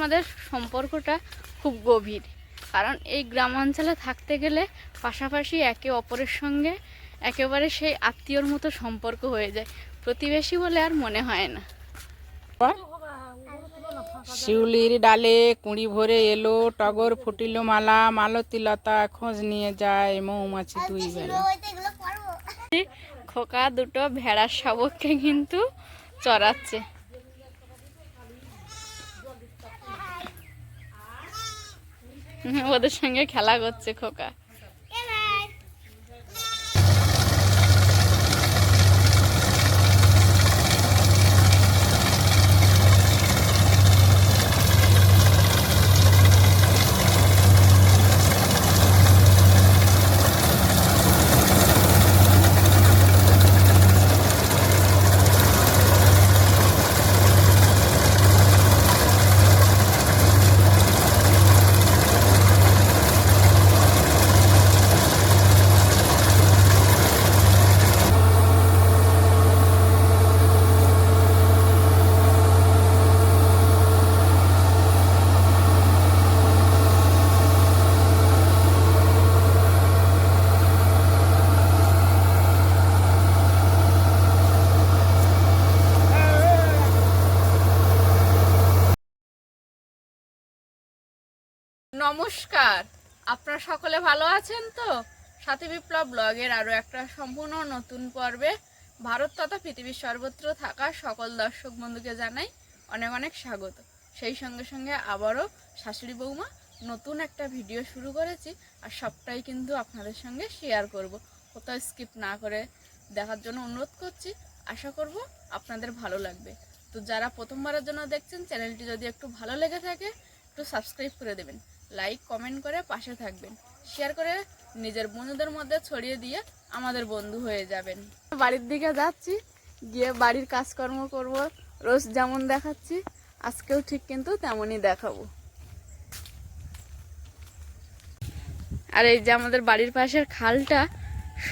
আমাদের সম্পর্কটা খুব গভীর। কারণ এই গ্রাম অঞ্চলে থাকতে গেলে পাশাপাশি একে অপরের সঙ্গে একেবারে সেই আত্মীয়র মতো সম্পর্ক হয়ে যায়। প্রতিবেশী বলে আর মনে হয় না। শিউলির ডালে কুঁড়ি ভরে এলো টগর ফুটিল মালা মালতী লতা খোঁজ নিয়ে যায় মৌমাছি দুই বেলা। খোকা দুটো ভেড়ার শাবককে কিন্তু চড়াচ্ছে। ওদের সঙ্গে খেলা করছে খোকা। নমস্কার। আপনারা সকলে ভালো আছেন তো? সাথী বিপ্লব ব্লগের আরও একটা সম্পূর্ণ নতুন পর্বে ভারত তথা পৃথিবীর সর্বত্র থাকা সকল দর্শক বন্ধুকে জানাই অনেক অনেক স্বাগত। সেই সঙ্গে সঙ্গে আবারও শাশুড়ি বৌমা নতুন একটা ভিডিও শুরু করেছি আর সবটাই কিন্তু আপনাদের সঙ্গে শেয়ার করব। কোথাও স্কিপ না করে দেখার জন্য অনুরোধ করছি। আশা করব আপনাদের ভালো লাগবে। তো যারা প্রথমবারের জন্য দেখছেন চ্যানেলটি যদি একটু ভালো লেগে থাকে, একটু সাবস্ক্রাইব করে দেবেন। লাইক কমেন্ট করে পাশে থাকবেন। শেয়ার করে নিজের বন্ধুদের মধ্যে ছড়িয়ে দিয়ে আমাদের বন্ধু হয়ে যাবেন। বাড়ির দিকে যাচ্ছি গিয়ে বাড়ির কাজকর্ম করব রোজ যেমন দেখাচ্ছি আজকেও ঠিক কিন্তু তেমনই দেখাবো। আর এই যে আমাদের বাড়ির পাশের খালটা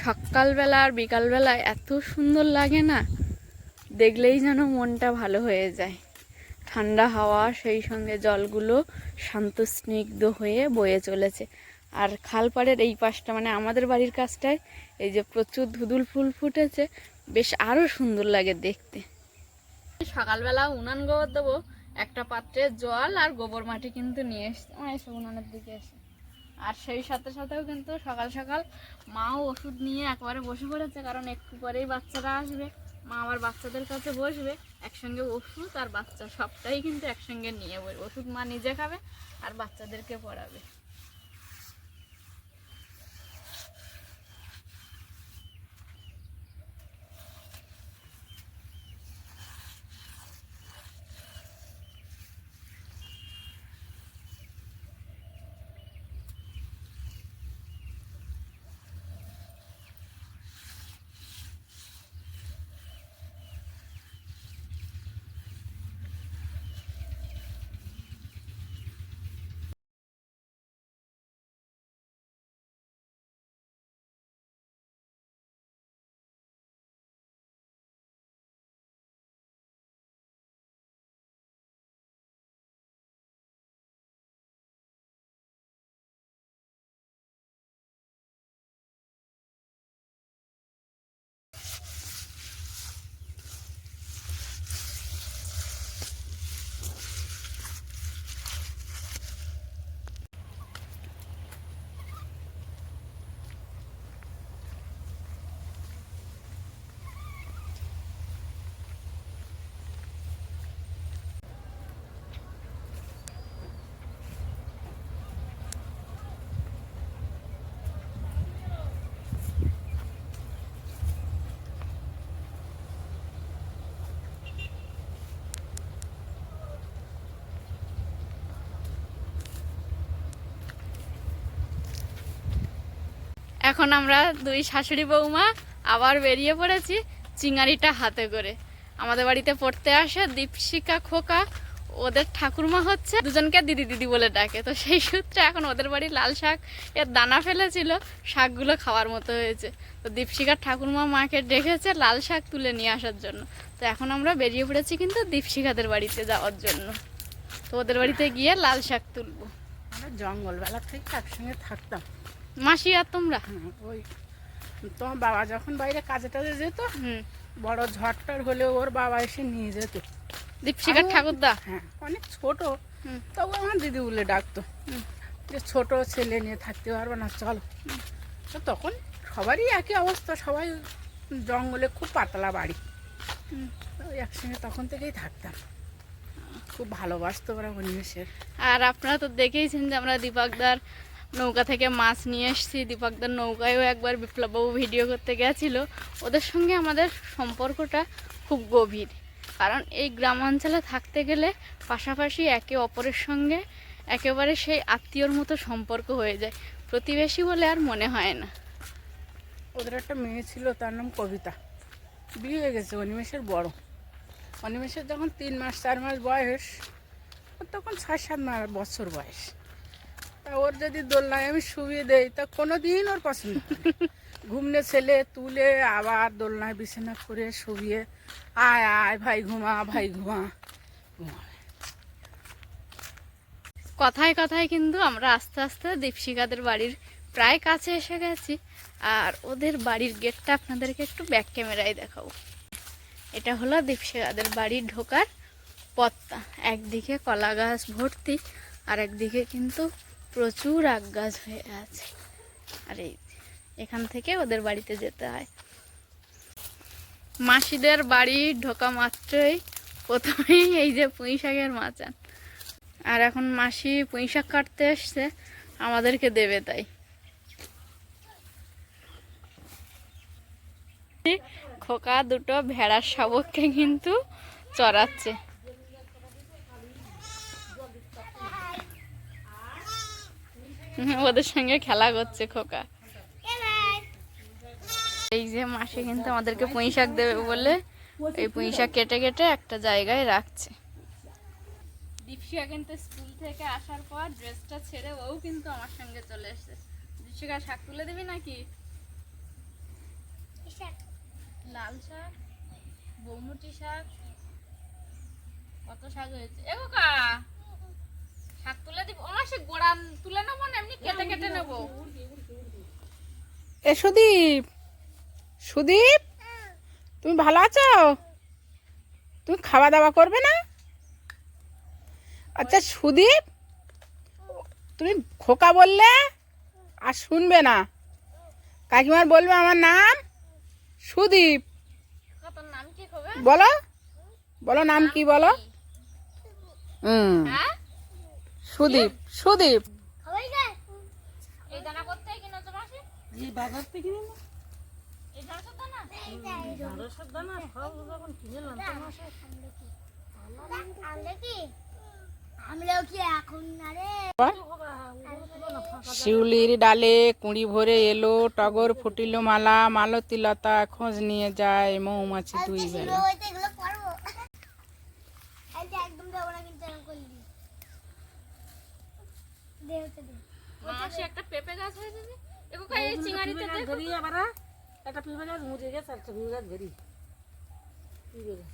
সকালবেলা আর বিকালবেলা এত সুন্দর লাগে না দেখলেই যেন মনটা ভালো হয়ে যায়। ঠান্ডা হাওয়া, সেই সঙ্গে জলগুলো শান্ত, স্নিগ্ধ হয়ে বয়ে চলেছে। আর খালপাড়ের এই পাশটা মানে আমাদের বাড়ির কাছটায়, এই যে প্রচুর ধুদুল ফুল ফুটেছে, বেশ আরও সুন্দর লাগে দেখতে। সকালবেলা উনান গোবর দেবো, একটা পাত্রে জল আর গোবর মাটি কিন্তু নিয়ে এসে উনানের দিকে এসে। আর সেই সাথে সাথেও কিন্তু সকাল সকাল মাও ওষুধ নিয়ে একবারে বসে পড়েছে, কারণ একটু পরেই বাচ্চারা আসবে। মা আমার বাচ্চাদের কাছে বসবে, একসঙ্গে ওষুধ আর বাচ্চা সবটাই কিন্তু একসঙ্গে নিয়ে বসবে। ওষুধ মা নিজে খাবে আর বাচ্চাদেরকে পড়াবে। এখন আমরা দুই শাশুড়ি বৌমা আবার বেরিয়ে পড়েছি চিঙারিটা হাতে করে। আমাদের বাড়িতে পড়তে আসে দীপশিকা খোকা, ওদের ঠাকুরমা হচ্ছে, দুজনকে দিদি দিদি বলে ডাকে। তো সেই সূত্রে এখন ওদের বাড়ি লাল শাক এর দানা ফেলেছিল, শাকগুলো খাওয়ার মতো হয়েছে। তো দীপশিকার ঠাকুরমা মাকে ডেকেছে লাল শাক তুলে নিয়ে আসার জন্য। তো এখন আমরা বেরিয়ে পড়েছি কিন্তু দীপশিকাদের বাড়িতে যাওয়ার জন্য। তো ওদের বাড়িতে গিয়ে লাল শাক তুলবো। আমরা জঙ্গলবেলা থেকে একসঙ্গে থাকতাম। মাসি আর তোমরা? হুম, ওই তোমার বাবা যখন বাইরে কাজে টাজে যেত হুম। বড় ঝড়টার হলে ওর বাবা এসে নিয়ে যেত। দীপশিখার ঠাকুরদা? হ্যাঁ অনেক ছোট। তবু আমার দিদি বলে ডাকতো যে ছোট ছেলে নিয়ে থাকতে পারবে না চলো। তো তখন সবারই একই অবস্থা সবাই জঙ্গলে খুব পাতলা বাড়ি। একসঙ্গে তখন থেকেই থাকতাম। খুব ভালোবাসতো ওরা পরিবেশের আর আপনারা তো দেখেইছেন যে আমরা দীপকদার নৌকা থেকে মাছ নিয়ে এসেছি দীপকদার নৌকায়ও একবার বিপ্লববাবু ভিডিও করতে গেছিল। ওদের সঙ্গে আমাদের সম্পর্কটা খুব গভীর। কারণ এই গ্রামাঞ্চলে থাকতে গেলে পাশাপাশি একে অপরের সঙ্গে একেবারে সেই আত্মীয়র মতো সম্পর্ক হয়ে যায়। প্রতিবেশী বলে আর মনে হয় না। ওদের একটা মেয়ে ছিল, তার নাম কবিতা। বিয়ে হয়ে গেছে, অনিমেষের বড়। অনিমেষের যখন তিন মাস, চার মাস বয়স তখন ছয় সাত মাস বছর বয়স। ওর যদি দোলনায় আমি শুয়ে দেই, তা কোনো দিন ওর পছন্দ ঘুমনে ছেলে তুলে আবার দোলনায় বিছানা করে শুয়ে আয় আয়, ভাই ঘুমা ভাই ঘুমা, ঘুমাবে। কথায় কথায় কিন্তু আমরা আস্তে আস্তে দীপশিকাদের বাড়ির প্রায় কাছে এসে গেছি। আর ওদের বাড়ির গেটটা আপনাদেরকে একটু ব্যাক ক্যামেরায় দেখাবো। এটা হলো দীপশিকাদের বাড়ির ঢোকার পথটা। একদিকে কলা গাছ ভর্তি আর একদিকে কিন্তু প্রচুর আগ গাছ হয়ে আছে। আর এই এখান থেকে ওদের বাড়িতে যেতে হয়। মাসিদের বাড়ি ঢোকা মাত্রই প্রথমেই এই যে পুঁই শাকের মাচান। আর এখন মাসি পুঁই শাক কাটতে এসছে, আমাদেরকে দেবে তাই। খোকা দুটো ভেড়ার শাবককে কিন্তু চড়াচ্ছে। ওদের সঙ্গে খেলা করছে খোকা। এই যে মাসি কিন্তু আমাদেরকে পুঁই শাক দেবে বলে এই পুঁই শাক কেটে কেটে একটা জায়গায় রাখছে। দীপশিকা কিন্তু স্কুল থেকে আসার পর ড্রেসটা ছেড়ে ও কিন্তু আমার সঙ্গে চলে এসেছে। দীপশিকা শাক তুলে দিবি নাকি? লাল শাক, বৌমুটি শাক, কত শাক হয়েছে? শাক তুলে দিব। আমার সে গোড়া তুলে নেব না এমনি কেটে কেটে নেব। এ সুদীপ সুদীপ তুমি ভালো আছো? তুমি খাওয়া দাওয়া করবে না? আচ্ছা সুদীপ তুমি খোকা বললে আর শুনবে না। কাকিমার বলবে আমার নাম সুদীপ। তোর নাম কি বলো বলো নাম কি বলো? হুম। হ্যাঁ? সুদীপ সুদীপ। শিউলির ডালে কুঁড়ি ভরে এলো টগর ফুটিল মালা মালতী লতা খোঁজ নিয়ে যায় মৌমাছি দুই বেলা হইতে এগুলো পারব এই যে একদম দেবো না কিন্তু এরকম করলি দে হতে দে। মাসি একটা পেঁপে গাছ হয়েছে যে। এগো কাই এই চিঙারিতে দেখ। ধরি এবার একটা পিঁপে গাছ মুড়ে গেছে একটা পিঁপে গাছ ধরি। পিঁপে গাছ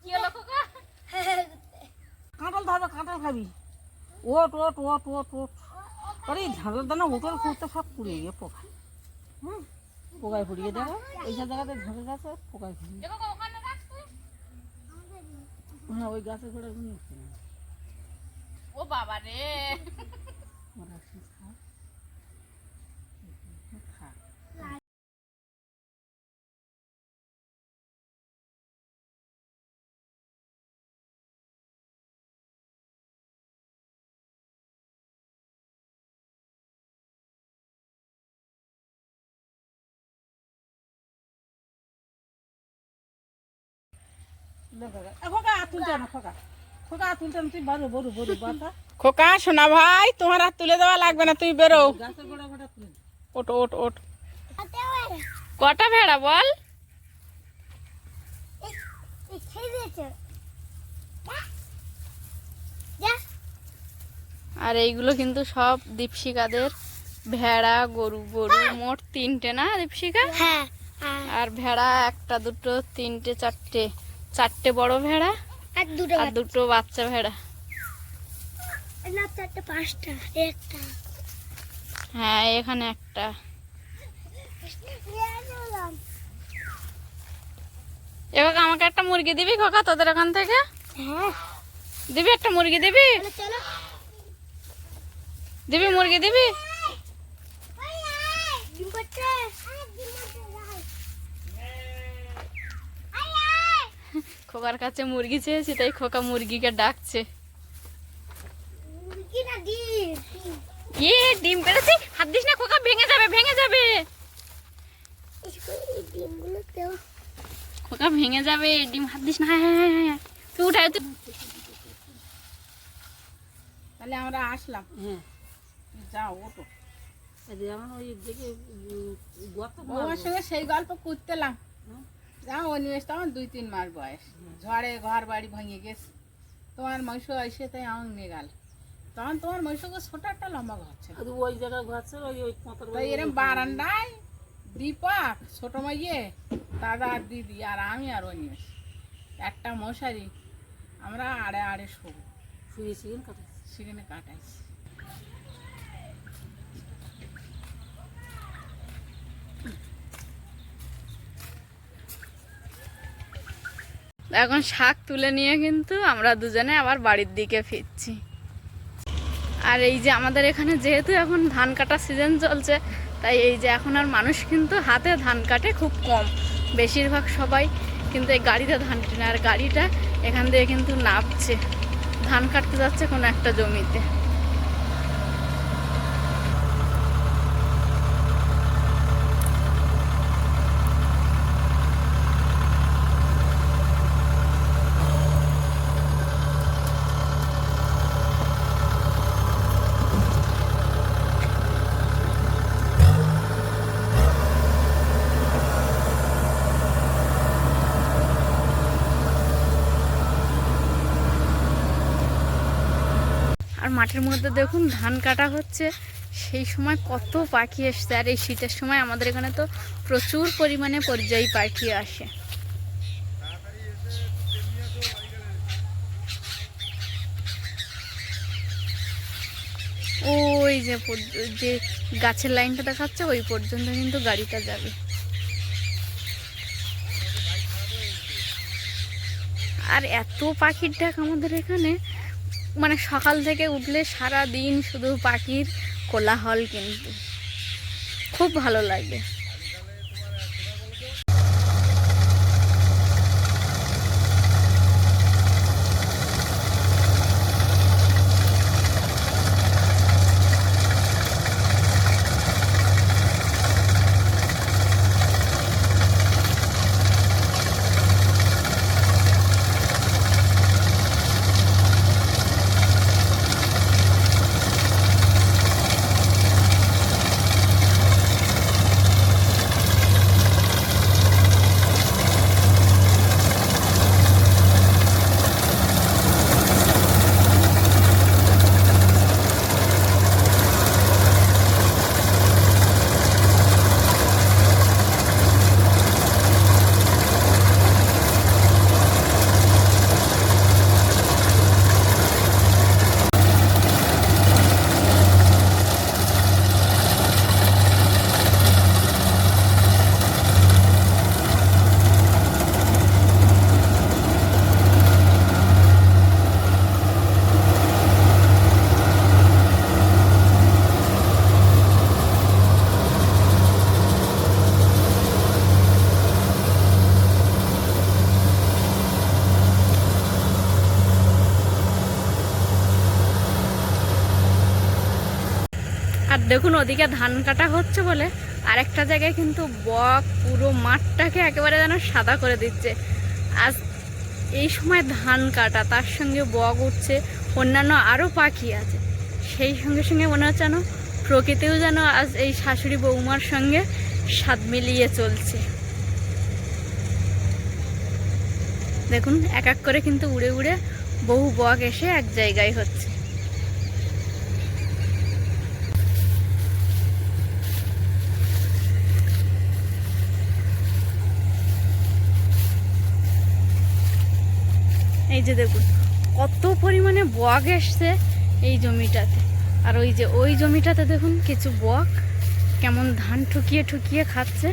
কি হলো খোকা কাঁঠাল ধরবে কাঁঠাল খাবি। ওট ওট ওট ওট ওট। আরে এই ঝাঁটার দানা ওটার খুঁজতে সব পুড়িয়ে গিয়ে পোকা হুম। পোকায় পুড়িয়ে দেবো। এইসব জায়গাতে ঝাঁকে গাছে পোকায় এগো ওখানে রাখ তুই হ্যাঁ ওই গাছের গোড়া ও বাবা রে। খোকা সোনা ভাই তোমার আর তুলে দেওয়া লাগবে না তুই বেরো। ওট ওট ওট কটা ভেড়া বল? আর এইগুলো কিন্তু সব দীপশিকাদের ভেড়া গরু গরু মোট তিনটে না দীপশিকা হ্যাঁ আর আর ভেড়া একটা দুটো তিনটে চারটে। চারটে বড় ভেড়া আর দুটো আর দুটো বাচ্চা ভেড়া। না চারটে পাঁচটা একটা। হ্যাঁ এখানে একটা। এবার আমাকে একটা মুরগি দিবি খোকা তোদের ওখান থেকে? হ্যাঁ। দিবি একটা মুরগি দিবি? দিবি মুরগি দিবি ডিম পাচ্ছে ডিম খোকার কাছে মুরগি চেয়েছি তাই খোকা মুরগিকে ডাকছে। ডিম। পেরেছি? হাত দিস না খোকা ভেঙে যাবে ভেঙে যাবে। খোকা ভেঙে যাবে ডিম হাত দিস না হ্যাঁ হ্যাঁ হ্যাঁ, তুই উঠায় তুই তাহলে আমরা আসলাম। হ্যাঁ। তুই যাও ওটো আমার ওই সঙ্গে সেই গল্প করতেলাম যাও অনিমেষ তখন দুই তিন মাস বয়স। ঝড়ে ঘর বাড়ি ভেঙে গেছে। তোমার মহিষ এসে তাই আং নিয়ে গেল। তখন তোমার মহিষকে ছোট একটা লম্বা ঘর ছিল। ওই জায়গায় ঘর ছিল ওই ওই পাতার তো এরম বারান্দায় দীপক ছোট মাইয়ে দাদা আর দিদি আর আমি আর অনিমেষ একটা মশারি আমরা আড়ে আড়ে শোবো শুয়েছিলেন কথা সেখানে কাটাইছি। এখন শাক তুলে নিয়ে কিন্তু আমরা দুজনে আবার বাড়ির দিকে ফিরছি। আর এই যে আমাদের এখানে যেহেতু এখন ধান কাটার সিজন চলছে, তাই এই যে এখন আর মানুষ কিন্তু হাতে ধান কাটে খুব কম। বেশিরভাগ সবাই কিন্তু এই গাড়িতে ধান কেনে আর গাড়িটা এখান দিয়ে কিন্তু নামছে। ধান কাটতে যাচ্ছে কোনো একটা জমিতে আর মাঠের মধ্যে দেখুন ধান কাটা হচ্ছে। সেই সময় কত পাখি এসছে আর এই শীতের সময় আমাদের এখানে তো প্রচুর পরিমাণে পরিযায়ী পাখি আসে। ওই যে যে গাছের লাইনটা দেখাচ্ছে, ওই পর্যন্ত কিন্তু গাড়িটা যাবে। আর এত পাখির ডাক আমাদের এখানে মানে সকাল থেকে উঠলে সারা দিন শুধু পাখির কোলাহল কিন্তু। খুব ভালো লাগে। দেখুন, ওদিকে ধান কাটা হচ্ছে বলে আরেকটা জায়গায় কিন্তু বক পুরো মাঠটাকে একেবারে যেন সাদা করে দিচ্ছে। আজ এই সময় ধান কাটা, তার সঙ্গে বক উঠছে, অন্যান্য আরও পাখি আছে। সেই সঙ্গে সঙ্গে মনে হচ্ছে যেন প্রকৃতিও যেন আজ এই শাশুড়ি বৌমার সঙ্গে স্বাদ মিলিয়ে চলছে। দেখুন, এক এক করে কিন্তু উড়ে উড়ে বহু বক এসে এক জায়গায় হচ্ছে। এই যে দেখুন, কত পরিমাণে বক এসছে এই জমিটাতে। আর ওই যে ওই জমিটাতে দেখুন, কিছু বক কেমন ধান ঠুকিয়ে ঠুকিয়ে খাচ্ছে।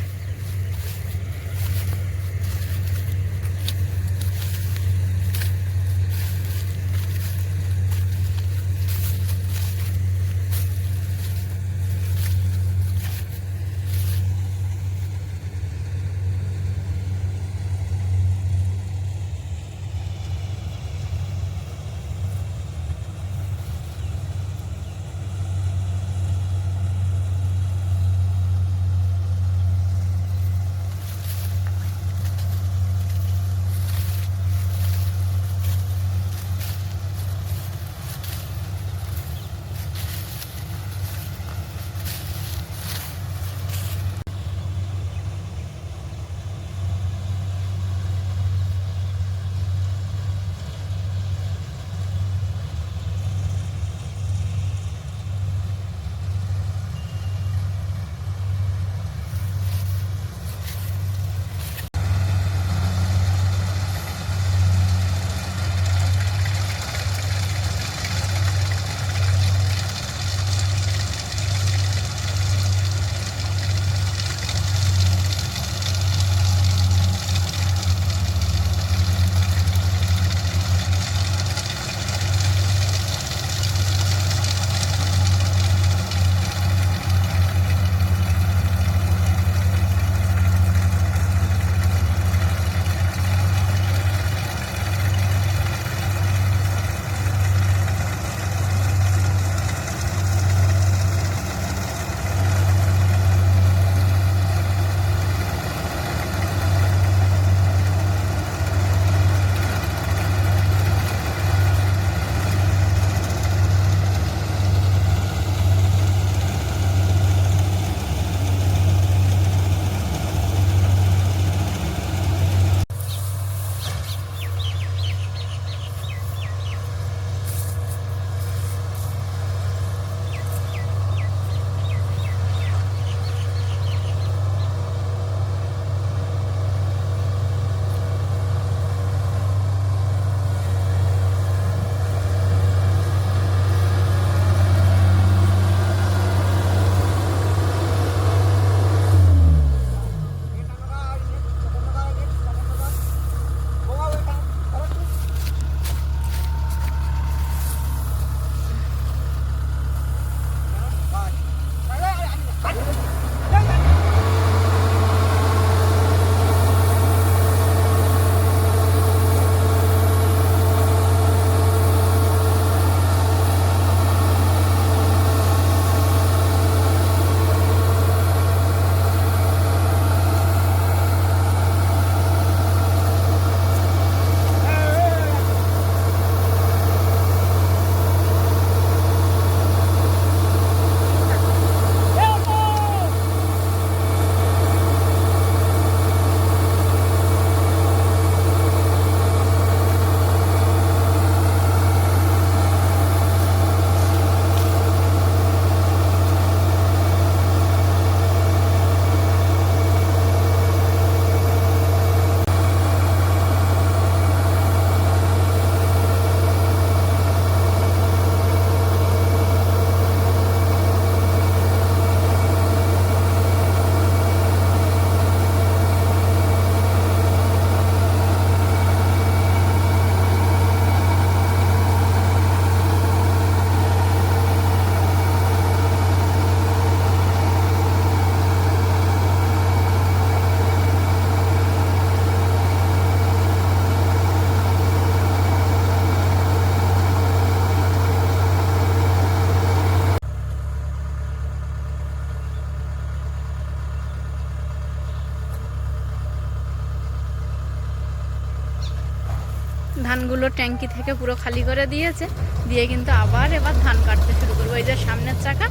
ধানগুলো ট্যাঙ্কি থেকে পুরো খালি করে দিয়েছে। দিয়ে কিন্তু আবার এবার ধান কাটতে শুরু করব। এই যে সামনের চাকা,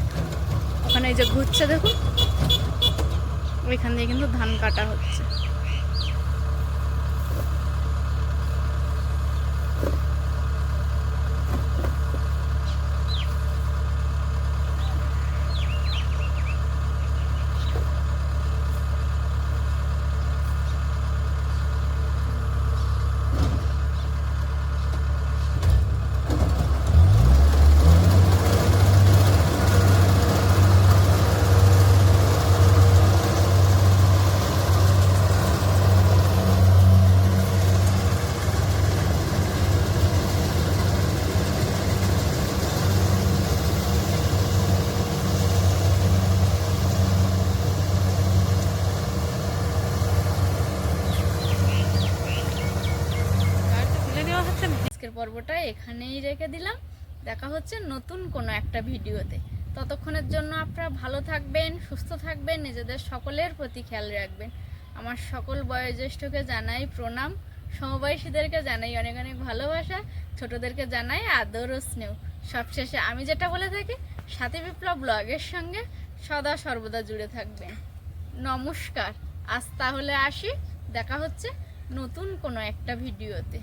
ওখানে এই যে ঘুরছে দেখুন। ওইখান দিয়ে কিন্তু ধান কাটা হচ্ছে ভিডিও হচ্ছে আজকের পর্বটা এখানেই রেখে দিলাম। দেখা হচ্ছে নতুন কোনো একটা ভিডিওতে। ততক্ষণের জন্য আপনারা ভালো থাকবেন, সুস্থ থাকবেন, নিজেদের সকলের প্রতি খেয়াল রাখবেন। আমার সকল বয়োজ্যেষ্ঠকে জানাই প্রণাম। সমবয়সীদেরকে জানাই অনেক অনেক ভালোবাসা। ছোটদেরকে জানাই আদর ও স্নেহ। সবশেষে আমি যেটা বলে থাকি, সাথী বিপ্লব ব্লগের সঙ্গে সদা সর্বদা জুড়ে থাকবেন। নমস্কার। আজ তাহলে আসি। দেখা হচ্ছে নতুন কোনো একটা ভিডিওতে।